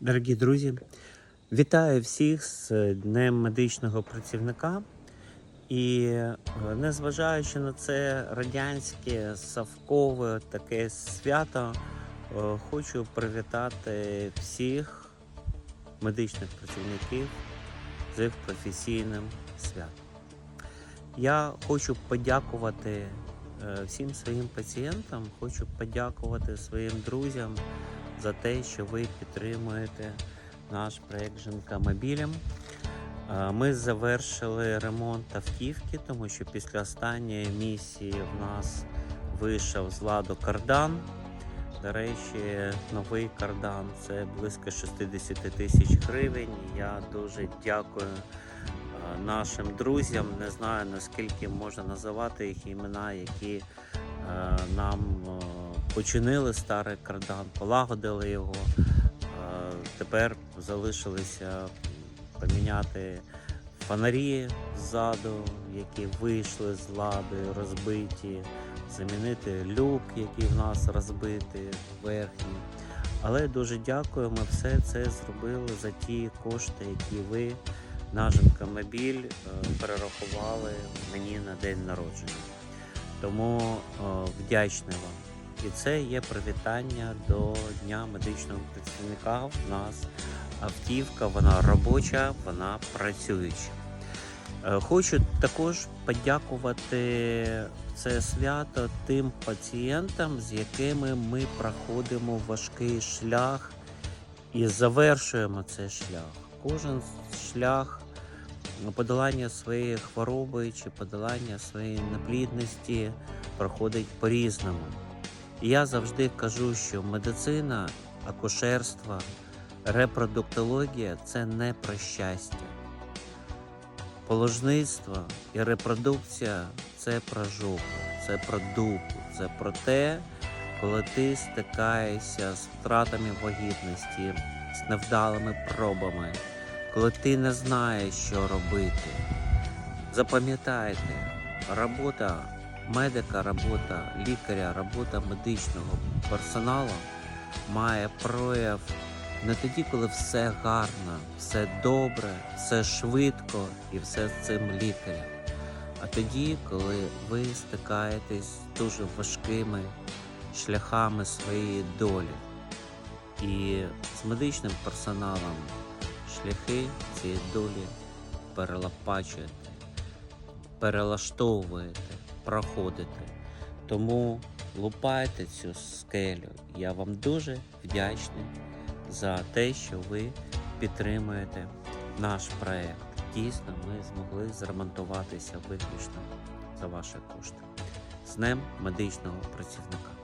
Дорогі друзі, вітаю всіх з Днем медичного працівника. І е, незважаючи на це радянське совкове таке свято, е, хочу привітати всіх медичних працівників з їх професійним святом. Я хочу подякувати е, всім своїм пацієнтам, хочу подякувати своїм друзям за те, що ви підтримуєте наш проект Жінка мобілем. Ми завершили ремонт автівки, тому що після останньої місії в нас вийшов з ладу кардан. До речі, новий кардан це близько 60 тисяч гривень. Я дуже дякую нашим друзям. Не знаю наскільки можна називати їх імена, які нам починили старий кардан, полагодили його. Е, Тепер залишилося поміняти фонарі ззаду, які вийшли з ладу, розбиті, замінити люк, який в нас розбитий, верхній. Але дуже дякую, ми все це зробили за ті кошти, які ви, наш Жінкомобіль, е, перерахували мені на день народження. Тому е, вдячний вам. І це є привітання до Дня медичного працівника. В нас автівка, вона робоча, вона працююча. Е, Хочу також подякувати це свято тим пацієнтам, з якими ми проходимо важкий шлях і завершуємо цей шлях. Кожен шлях подолання своєї хвороби чи подолання своєї неплідності проходить по-різному. Я завжди кажу, що медицина, акушерство, репродуктологія це не про щастя. Положництво і репродукція це про жопу, це про дупу, це про те, коли ти стикаєшся з втратами вагітності, з невдалими пробами, коли ти не знаєш, що робити. Запам'ятайте, робота медика, робота лікаря, робота медичного персоналу має прояв не тоді, коли все гарно, все добре, все швидко і все з цим лікарем. А тоді, коли ви стикаєтесь з дуже важкими шляхами своєї долі. І з медичним персоналом шляхи цієї долі перелопачуєте, перелаштовуєте, проходите. Тому лупайте цю скелю. Я вам дуже вдячний за те, що ви підтримуєте наш проект. Дійсно, ми змогли зремонтуватися виключно за ваші кошти. З Днем медичного працівника.